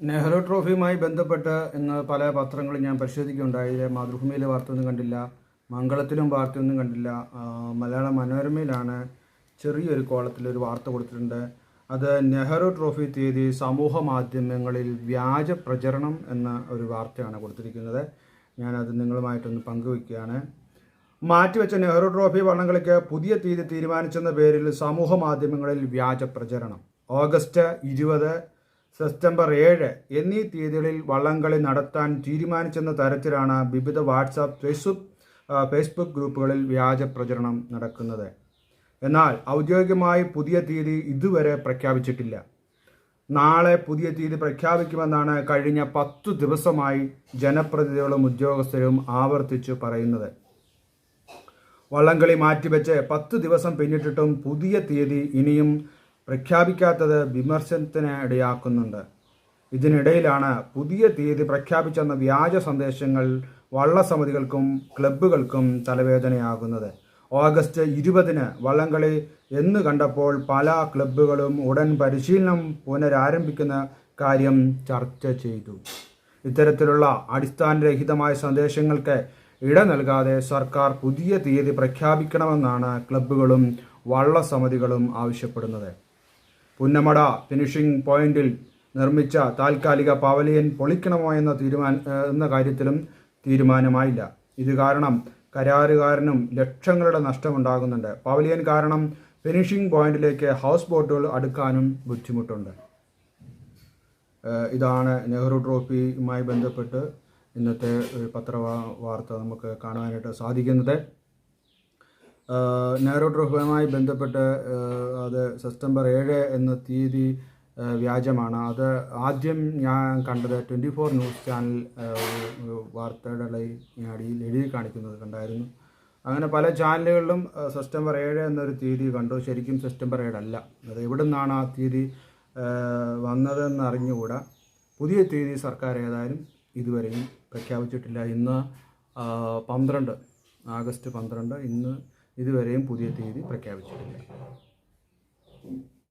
നെഹ്റു ട്രോഫിയുമായി ബന്ധപ്പെട്ട് ഇന്ന് പല പത്രങ്ങളും ഞാൻ പരിശോധിക്കുകയുണ്ടായി. മാതൃഭൂമിയിലെ വാർത്തയൊന്നും കണ്ടില്ല മംഗളത്തിലും വാർത്തയൊന്നും കണ്ടില്ല. മലയാള മനോരമയിലാണ് ചെറിയൊരു കോളത്തിൽ ഒരു വാർത്ത കൊടുത്തിട്ടുണ്ട്. അത് നെഹ്റു ട്രോഫി തീയതി സമൂഹ മാധ്യമങ്ങളിൽ വ്യാജ പ്രചരണം എന്ന ഒരു വാർത്തയാണ് കൊടുത്തിരിക്കുന്നത്. ഞാനത് നിങ്ങളുമായിട്ടൊന്ന് പങ്കുവയ്ക്കുകയാണ്. മാറ്റിവെച്ച നെഹ്റു ട്രോഫി വള്ളംകളിക്ക് പുതിയ തീയതി തീരുമാനിച്ചെന്ന പേരിൽ സമൂഹ മാധ്യമങ്ങളിൽ വ്യാജ പ്രചരണം. ഓഗസ്റ്റ് ഇരുപത് സെപ്റ്റംബർ ഏഴ് എന്നീ തീയതികളിൽ വള്ളംകളി നടത്താൻ തീരുമാനിച്ചെന്ന തരത്തിലാണ് വിവിധ വാട്സാപ്പ് ഫേസ്ബുക്ക് ഫേസ്ബുക്ക് ഗ്രൂപ്പുകളിൽ വ്യാജ പ്രചരണം നടക്കുന്നത്. എന്നാൽ ഔദ്യോഗികമായി പുതിയ തീയതി ഇതുവരെ പ്രഖ്യാപിച്ചിട്ടില്ല. നാളെ പുതിയ തീയതി പ്രഖ്യാപിക്കുമെന്നാണ് കഴിഞ്ഞ പത്തു ദിവസമായി ജനപ്രതിനിധികളും ഉദ്യോഗസ്ഥരും ആവർത്തിച്ചു പറയുന്നത്. വള്ളംകളി മാറ്റിവെച്ച് പത്ത് ദിവസം പിന്നിട്ടിട്ടും പുതിയ തീയതി ഇനിയും പ്രഖ്യാപിക്കാത്തത് വിമർശനത്തിന് ഇടയാക്കുന്നുണ്ട്. ഇതിനിടയിലാണ് പുതിയ തീയതി പ്രഖ്യാപിച്ചെന്ന വ്യാജ സന്ദേശങ്ങൾ വള്ളസമിതികൾക്കും ക്ലബ്ബുകൾക്കും തലവേദനയാകുന്നത്. ഓഗസ്റ്റ് ഇരുപതിന് വള്ളംകളി എന്ന് കണ്ടപ്പോൾ പല ക്ലബ്ബുകളും ഉടൻ പരിശീലനം പുനരാരംഭിക്കുന്ന കാര്യം ചർച്ച ചെയ്തു. ഇത്തരത്തിലുള്ള അടിസ്ഥാനരഹിതമായ സന്ദേശങ്ങൾക്ക് ഇട നൽകാതെ സർക്കാർ പുതിയ തീയതി പ്രഖ്യാപിക്കണമെന്നാണ് ക്ലബ്ബുകളും വള്ളസമിതികളും ആവശ്യപ്പെടുന്നത്. പുന്നമട ഫിനിഷിംഗ് പോയിന്റിൽ നിർമ്മിച്ച താൽക്കാലിക പവലിയൻ പൊളിക്കണമോ എന്ന തീരുമാന എന്ന കാര്യത്തിലും തീരുമാനമായില്ല. ഇത് കാരണം കരാറുകാരനും ലക്ഷങ്ങളുടെ നഷ്ടമുണ്ടാകുന്നുണ്ട്. പവലിയൻ കാരണം ഫിനിഷിംഗ് പോയിന്റിലേക്ക് ഹൗസ് ബോട്ടുകൾ അടുക്കാനും ബുദ്ധിമുട്ടുണ്ട്. ഇതാണ് നെഹ്റു ട്രോഫിയുമായി ബന്ധപ്പെട്ട് ഇന്നത്തെ പത്ര വാർത്ത നമുക്ക് കാണാനായിട്ട് സാധിക്കുന്നത്. ഏഹ് നെഹ്റു ട്രോഫിയുമായി ബന്ധപ്പെട്ട് അത് സെപ്റ്റംബർ ഏഴ് എന്ന തീയതി വ്യാജമാണ്. അത് ആദ്യം ഞാൻ കണ്ടത് ട്വന്റി ഫോർ ന്യൂസ് ചാനൽ വാർത്തയുടെ അടിയിൽ എഴുതി കാണിക്കുന്നത് കണ്ടായിരുന്നു. അങ്ങനെ പല ചാനലുകളിലും സെപ്റ്റംബർ ഏഴ് എന്നൊരു തീയതി കണ്ടു. ശരിക്കും സെപ്റ്റംബർ ഏഴല്ല അത് എവിടെ നിന്നാണ് ആ തീയതി വന്നതെന്ന് അറിഞ്ഞുകൂടാ. പുതിയ തീയതി സർക്കാർ ഏതായാലും ഇതുവരെയും പ്രഖ്യാപിച്ചിട്ടില്ല. ഇന്ന് പന്ത്രണ്ട് ആഗസ്റ്റ് പന്ത്രണ്ട് ഇന്ന് ഇതുവരെയും പുതിയ തീയതി പ്രഖ്യാപിച്ചിട്ടില്ല.